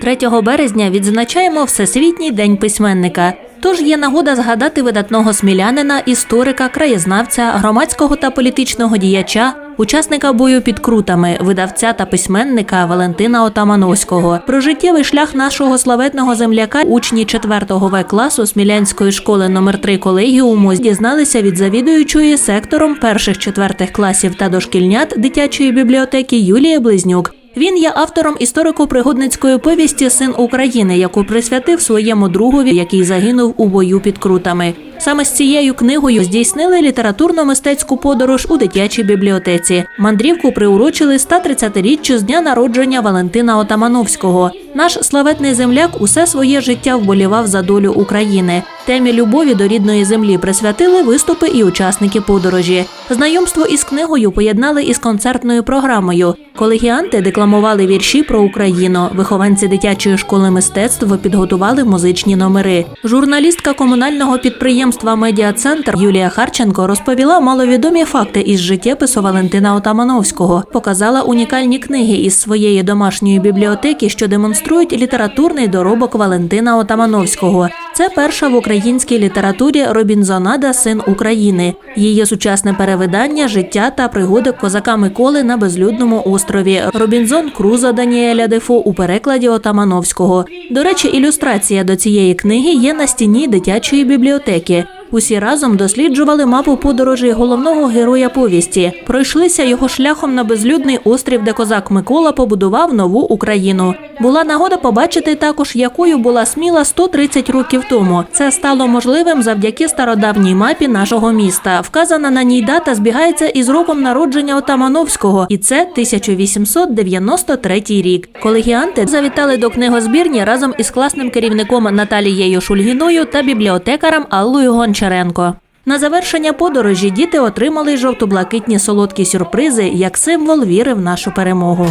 3 березня відзначаємо Всесвітній день письменника. Тож є нагода згадати видатного смілянина, історика, краєзнавця, громадського та політичного діяча, учасника бою під крутами, видавця та письменника Валентина Отамановського. Про життєвий шлях нашого славетного земляка учні 4-го В класу Смілянської школи номер 3 колегіуму дізналися від завідуючої сектором перших четвертих класів та дошкільнят дитячої бібліотеки Юлії Близнюк. Він є автором історико-пригодницької повісті Син України, яку присвятив своєму другові, який загинув у бою під крутами. Саме з цією книгою здійснили літературно-мистецьку подорож у дитячій бібліотеці. Мандрівку приурочили 130-річчю з дня народження Валентина Отамановського. Наш славетний земляк усе своє життя вболівав за долю України. Темі любові до рідної землі присвятили виступи і учасники подорожі. Знайомство із книгою поєднали із концертною програмою. Колегіанти декламували вірші про Україну. Вихованці дитячої школи мистецтв підготували музичні номери. Журналістка комунального підприємства Медіа-центр Юлія Харченко розповіла маловідомі факти із життєпису Валентина Отамановського, показала унікальні книги із своєї домашньої бібліотеки, що демонструють літературний доробок Валентина Отамановського. Це перша в українській літературі Робінзонада Син України. Її сучасне перевидання життя та пригоди козака Миколи на безлюдному острові. Робінзон Крузо Даніеля Дефо у перекладі Отамановського. До речі, ілюстрація до цієї книги є на стіні дитячої бібліотеки. Усі разом досліджували мапу подорожей головного героя повісті. Пройшлися його шляхом на безлюдний острів, де козак Микола побудував нову Україну. Була нагода побачити також, якою була сміла 130 років тому. Це стало можливим завдяки стародавній мапі нашого міста. Вказана на ній дата збігається із роком народження Отамановського, і це 1893 рік. Колегіанти завітали до книгозбірні разом із класним керівником Наталією Шульгіною та бібліотекарем Аллою Гончаренко. На завершення подорожі діти отримали жовто-блакитні солодкі сюрпризи як символ віри в нашу перемогу.